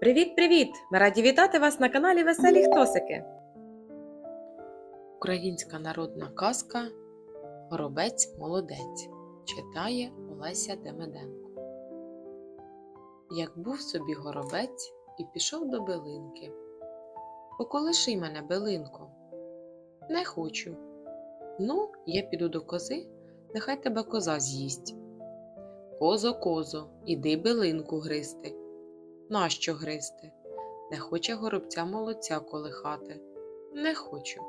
Привіт-привіт! Ми раді вітати вас на каналі Веселі Хтосики. Українська народна казка Горобець молодець читає Олеся Демеденко. Як був собі горобець і пішов до билинки. Поколиши мене, билинко. Не хочу. Ну, я піду до кози, нехай тебе коза з'їсть. Козо, козо, іди билинку гристи. Нащо гристи? Не хоче горобця молодця колихати. Не хочу.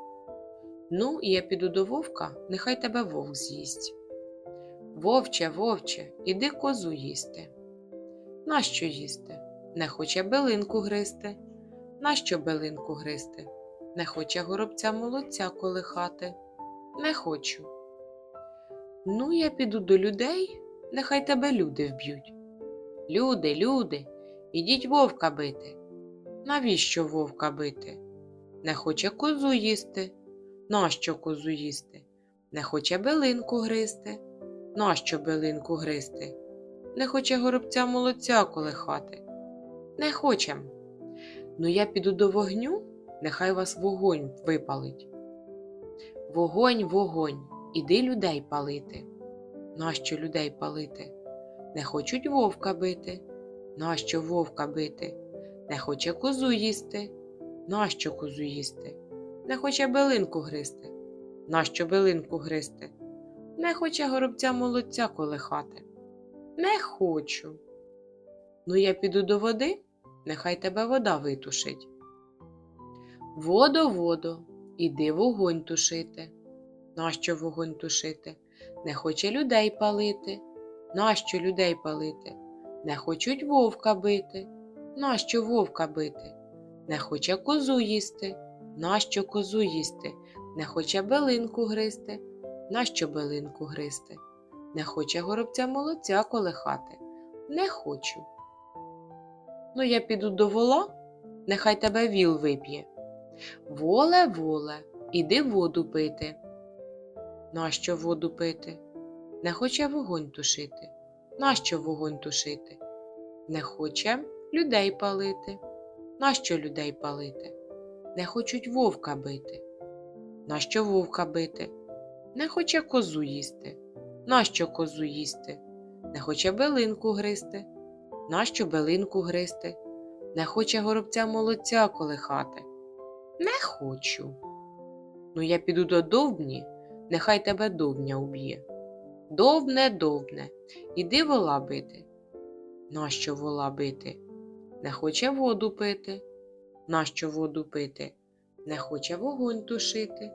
Ну, я піду до вовка, нехай тебе вовк з'їсть. Вовче, вовче, іди козу їсти. Нащо їсти? Не хоче билинку гристи. Нащо билинку гристи? Не хоче горобця молодця колихати. Не хочу. Ну, я піду до людей, нехай тебе люди вб'ють. Люди, люди, ідіть вовка бити. Навіщо вовка бити? Не хоче козу їсти. Нащо козу їсти? Не хоче билинку гристи. Нащо билинку гристи? Не хоче горобця молодця колихати. Не хочем. Ну я піду до вогню, нехай вас вогонь випалить. Вогонь, вогонь, іди людей палити. Нащо людей палити? Не хочуть вовка бити. Нащо вовка бити? Не хоче козу їсти. Нащо козу їсти? Не хоче билинку гристи. Нащо билинку гристи? Не хоче горобця молодця колихати. Не хочу. Ну, я піду до води, нехай тебе вода витушить. Водо, водо, іди вогонь тушити. Нащо вогонь тушити? Не хоче людей палити. Нащо людей палити? Не хочуть вовка бити. Нащо вовка бити? Не хоче козу їсти. Нащо козу їсти? Не хоче билинку гристи. Нащо билинку гристи? Не хоче горобця молодця колихати. Не хочу. Ну, я піду до вола, нехай тебе віл вип'є. Воле, воле, іди воду пити. Нащо воду пити? Не хоче вогонь тушити. Нащо вогонь тушити? Не хоче людей палити. Нащо людей палити? Не хочуть вовка бити. Нащо вовка бити? Не хоче козу їсти. Нащо козу їсти? Не хоче билинку гристи. Нащо билинку гристи? Не хоче горобця молодця колихати. Не хочу. Ну, я піду до довбні, нехай тебе довбня уб'є. Довбне, довбне, іди вола бити. Нащо вола бити? Не хоче воду пити. Нащо воду пити? Не хоче вогонь тушити.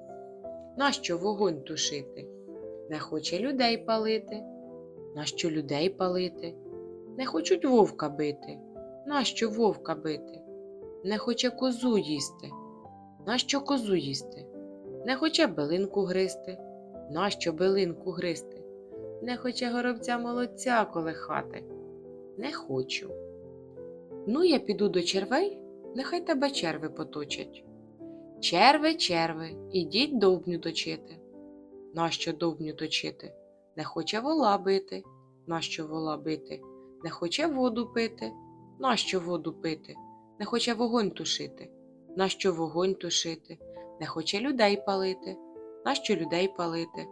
Нащо вогонь тушити? Не хоче людей палити. Нащо людей палити? Не хочуть вовка бити. Нащо вовка бити? Не хоче козу їсти. Нащо козу їсти? Не хоче билинку гристи. Нащо билинку гристи? Не хоче горобця молодця колихати. Не хочу. Ну, я піду до червей, нехай тебе черви поточать. Черви, черви, ідіть довбню точити. Нащо довбню точити? Не хоче вола бити. Нащо вола бити? Не хоче воду пити. Нащо воду пити? Не хоче вогонь тушити. Нащо вогонь тушити? Не хоче людей палити. Нащо людей палити?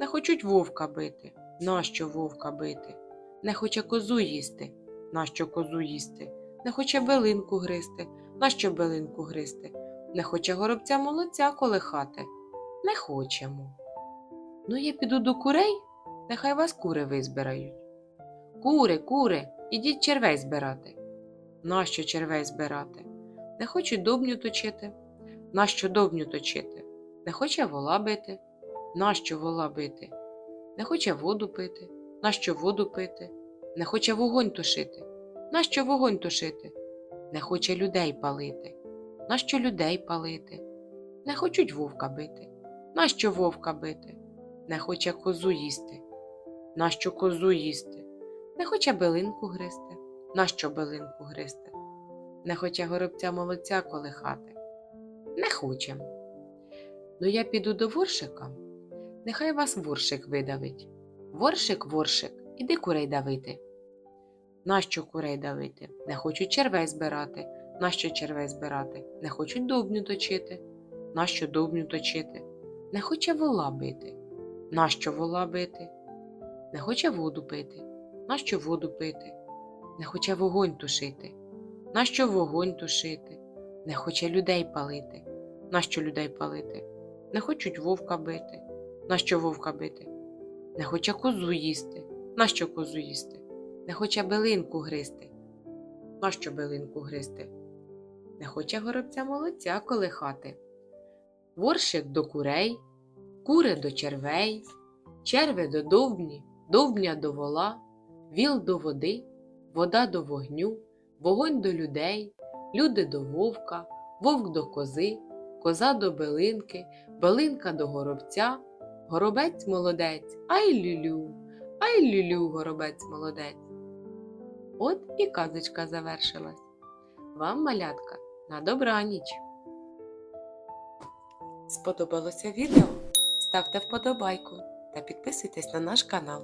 Не хочуть вовка бити. Нащо вовка бити? Не хоче козу їсти. Нащо козу їсти? Не хоче билинку гристи. Нащо билинку гристи? Не хоче горобця молодця колихати. Не хочемо. Ну, я піду до курей, нехай вас кури визбирають. Кури, кури, ідіть червей збирати. Нащо червей збирати? Не хоче добню точити. Нащо добню точити? Не хоче вола бити. Нащо вола бити? Не хоче воду пити. Нащо воду пити? Не хоче вогонь тушити. Нащо вогонь тушити? Не хоче людей палити. Нащо людей палити? Не хочуть вовка бити. Нащо вовка бити? Не хоче козу їсти. Нащо козу їсти? Не хоче билинку гристи. Нащо билинку гристи? Не хоче горобця молодця колихати. Не хоче. Ну я піду до воршика. Нехай вас воршик видавить. Воршик, воршик, іди курей давити. Нащо курей давити? Не хочуть червей збирати. Нащо червей збирати? Не хочуть довбню точити. Нащо довбню точити? Не хоче вола бити. Нащо вола бити? Не хоче воду пити. Нащо воду пити? Не хоче вогонь тушити. Нащо вогонь тушити? Не хоче людей палити. Нащо людей палити? Не хочуть вовка бити. Нащо вовка бити? Не хоче козу їсти. Нащо козу їсти? Не хоче билинку гризти. Нащо билинку гризти? Не хоче горобця молодця колихати. Воршик до курей, кури до червей, черви до довбні, довбня до вола, віл до води, вода до вогню, вогонь до людей, люди до вовка, вовк до кози, коза до билинки, билинка до горобця, горобець молодець, ай люлю, ай люлю, горобець молодець. От і казочка завершилась. Вам, малятка, на добраніч! Сподобалося відео? Ставте вподобайку та підписуйтесь на наш канал.